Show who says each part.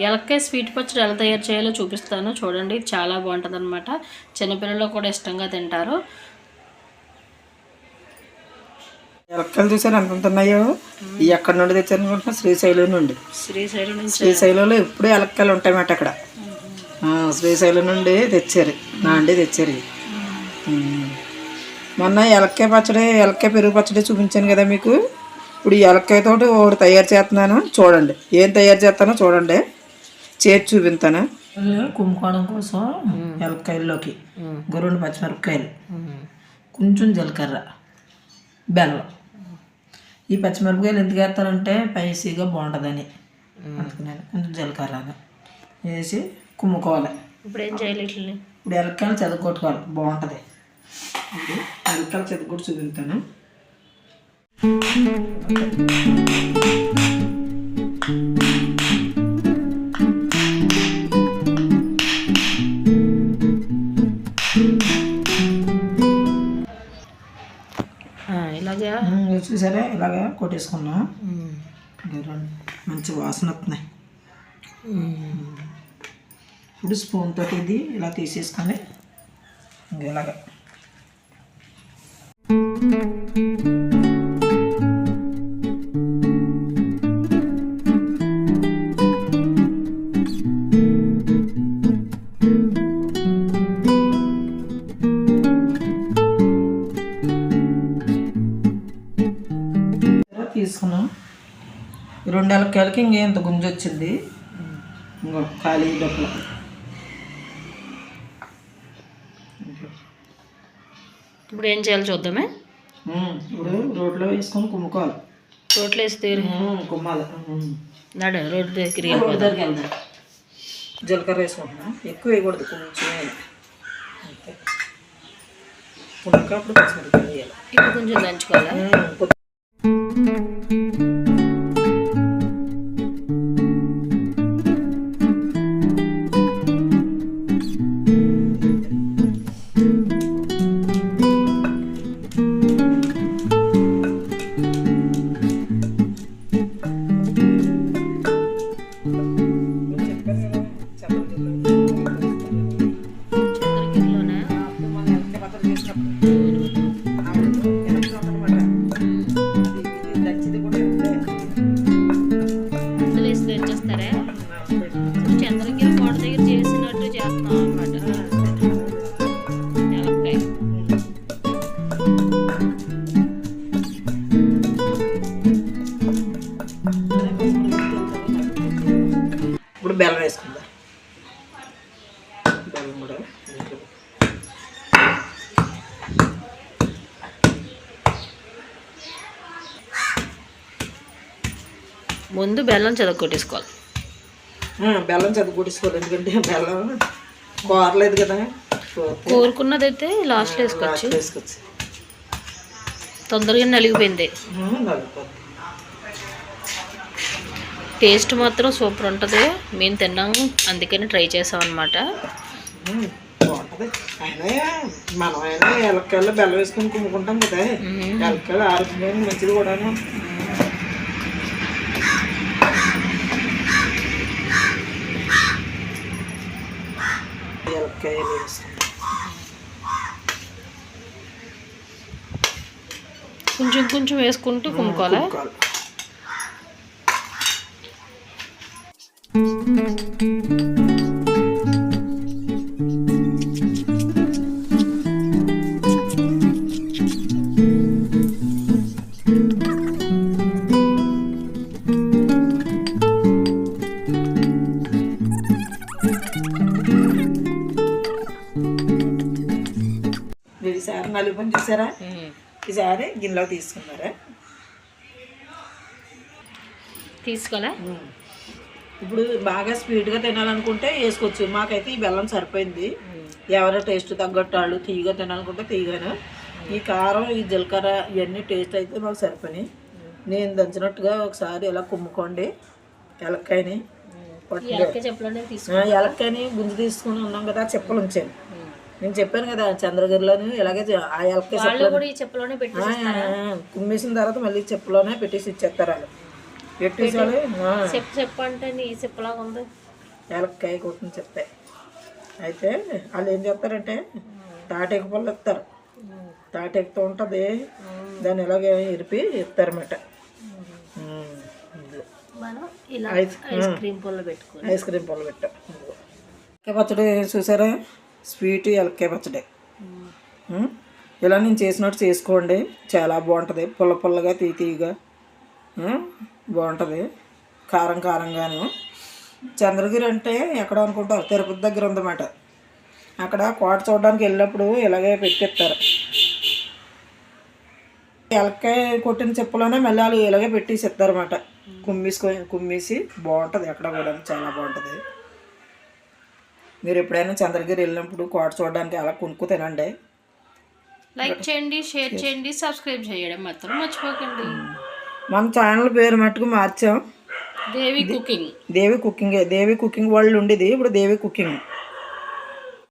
Speaker 1: ఎలక్కాయ స్వీట్ పచ్చడి ఎలా తయారు చేయాలో చూపిస్తాను. చూడండి చాలా బాగుంటుంది అనమాట చిన్నపిల్లలు కూడా ఇష్టంగా తింటారు.
Speaker 2: ఎలక్కలు చూసారు ఎంత ఉన్నాయో ఈ ఎక్కడి నుండి తెచ్చారు అనుకుంటున్నా శ్రీశైలం నుండి.
Speaker 1: శ్రీశైలం నుంచి.
Speaker 2: శ్రీశైలంలో ఎప్పుడూ ఎలక్కలు ఉంటాయన్నమాట అక్కడ. శ్రీశైలం నుండి తెచ్చారు. నాండి తెచ్చారు ఇవి. ఉమ్. మొన్న ఎలక్కాయ పచ్చడి ఎలక్కాయ పెరుగు పచ్చడి చూపించాను కదా మీకు. ఇప్పుడు ఈ ఎలక్కాయ తోటి ఒకటి తయారు చేస్తున్నాను. చూడండి ఏం తయారు చేస్తానో చూడండి. చేసి చూపిస్తాను కుంభకోణం కోసం ఎలక్కాయల్లోకి. రెండు పచ్చిమిరపకాయలు. కొంచెం జీలకర్ర బెల్లం. ఈ పచ్చిమిరపకాయలు ఎందుకు వేస్తారంటే స్పైసీగా బాగుంటుందని. అందుకని కొంచెం జీలకర్ర వేసి కుమ్ముకోవాలి
Speaker 1: ఇప్పుడు ఏం చేయాలి ఇట్లని
Speaker 2: ఇప్పుడు ఎలక్కాయలు చెదగొట్టుకోవాలి బాగుంటుంది. ఎలక్కాయలు చెదగొట్టు చూపిస్తాను
Speaker 1: ఇలాగా?
Speaker 2: చూసారా? ఇలాగా కొట్టేసుకున్నాం. మంచి వాసన వస్తున్నాయి. ఇప్పుడు స్పూన్ తోటి ఇది ఇలా తీసేసుకొని ఇంకా ఇలాగా. రెండు ఎలక్కాయలకి ఇంకేంత గుంజ వచ్చింది ఇంకో ఖాళీ డబ్బులు.
Speaker 1: ఇప్పుడు ఏం చేయాలో చూద్దామే.
Speaker 2: ఇప్పుడు రోడ్లో వేసుకొని కుమ్ముకోవాలి
Speaker 1: రోట్లో వేసి తీరు.
Speaker 2: ఉమ్, కుమ్మాలి.
Speaker 1: నడు రోడ్డు దగ్గర
Speaker 2: రోడ్డు దగ్గరికి వెళ్దాం. జీలకర్ర వేసుకుంటున్నాం. ఎక్కువ వేయకూడదు కొంచెం. వేయాలి.
Speaker 1: ఇప్పుడు కొంచెం దంచుకోవాలా?
Speaker 2: కూడా.
Speaker 1: ముందు బెల్లం చెదగొట్టేసుకోవాలి
Speaker 2: ఆ, బెల్లం చదువుకొట్టేసుకోవాలి ఎందుకంటే బెల్లం కోరలేదు కదా.
Speaker 1: కోరుకున్నదైతే లాస్ట్లో వేసుకోవచ్చు.
Speaker 2: వేసుకోవచ్చు.
Speaker 1: తొందరగా నలిగిపోయింది. టేస్ట్ మాత్రం సూపర్ ఉంటుంది. మేము తిన్నాము. అందుకని ట్రై చేసాం అనమాట
Speaker 2: మనం అయినా ఎలక్కాయలు బెల్లం వేసుకొని కుమ్ముకుంటాం కదా. ఎలక్కాయలు ఆరోగ్యానికి మంచిది కూడాను. ఎలక్కాయలు వేసుకుంటాం.
Speaker 1: కొంచెం కొంచెం వేసుకుంటూ కుమ్ముకోవాలా?
Speaker 2: కుమ్ముకోవాలి. ఈసారి నలుగు పని చూసారా? ఈసారి గిన్నెలో తీసుకున్నారా?
Speaker 1: తీసుకోవాలా
Speaker 2: ఇప్పుడు బాగా స్వీట్గా తినాలనుకుంటే వేసుకోవచ్చు. మాకైతే ఈ బెల్లం సరిపోయింది. ఎవరో టేస్ట్ తగ్గట్టు వాళ్ళు తీయగా తినాలనుకుంటే తీయగాను. ఈ కారం ఈ జీలకర్ర ఇవన్నీ టేస్ట్ అయితే మాకు సరిపోయి నేను దంచినట్టుగా ఒకసారి ఇలా కుమ్ముకోండి. ఎలక్కాయని ఎలక్కాయని గుంజు తీసుకుని ఉన్నాం కదా చెప్పులు ఉంచాను. నేను చెప్పాను కదా చంద్రగిరిలోని ఇలాగే ఆ ఎలక్కాయ
Speaker 1: ఈ చెప్పలోనే
Speaker 2: కుమ్మేసిన తర్వాత మళ్ళీ చెప్పులోనే పెట్టేసి ఇచ్చేస్తారు వాళ్ళు. పెట్టేసి
Speaker 1: చెప్పు చెప్పు అంటే నీ చెప్పలాగా ఉంది.
Speaker 2: ఏలక్కాయ కొట్టుని చెప్తే అయితే వాళ్ళు ఏం చేస్తారంటే తాటేక పళ్ళు ఇస్తారు. తాటెక్కుతూ ఉంటుంది. దాన్ని ఇలాగే ఇరిపి ఇస్తారన్నమాట. ఐస్
Speaker 1: క్రీమ్ పుల్ల పెట్టుకొని
Speaker 2: ఐస్ క్రీమ్ పళ్ళు పెట్టాం. ఎలక్కాయ పచ్చడి చూసారా? స్వీట్ ఎలక్కాయ పచ్చడి. ఇలా నేను చేసినట్టు చేసుకోండి. చాలా బాగుంటుంది. పుల్ల పుల్లగా తీ తీయగా. బాగుంటుంది. కారం కారంగాను. చంద్రగిరి అంటే ఎక్కడ అనుకుంటారు. తిరుపతి దగ్గర ఉందన్నమాట. అక్కడ కోట చూడడానికి వెళ్ళినప్పుడు ఇలాగే పెట్టిస్తారు. ఎలక్కాయ కొట్టిన చెప్పులోనే మళ్ళీ వాళ్ళు ఇలాగే పెట్టేసి ఇస్తారన్నమాట కుమ్మేసుకొని కుమ్మేసి బాగుంటుంది. ఎక్కడ కూడా చాలా బాగుంటుంది. మీరు ఎప్పుడైనా చంద్రగిరి వెళ్ళినప్పుడు కోట చూడడానికి అలా కొనుక్కు తినండి.
Speaker 1: లైక్ చేయండి షేర్ చేయండి సబ్స్క్రైబ్ చేయడం మాత్రం మర్చిపోకండి.
Speaker 2: మన ఛానల్ పేరు మట్టుకు మార్చాం.
Speaker 1: Devi cooking
Speaker 2: Devi cooking Devi cooking world ఉండేది ఇప్పుడు దేవి కుకింగ్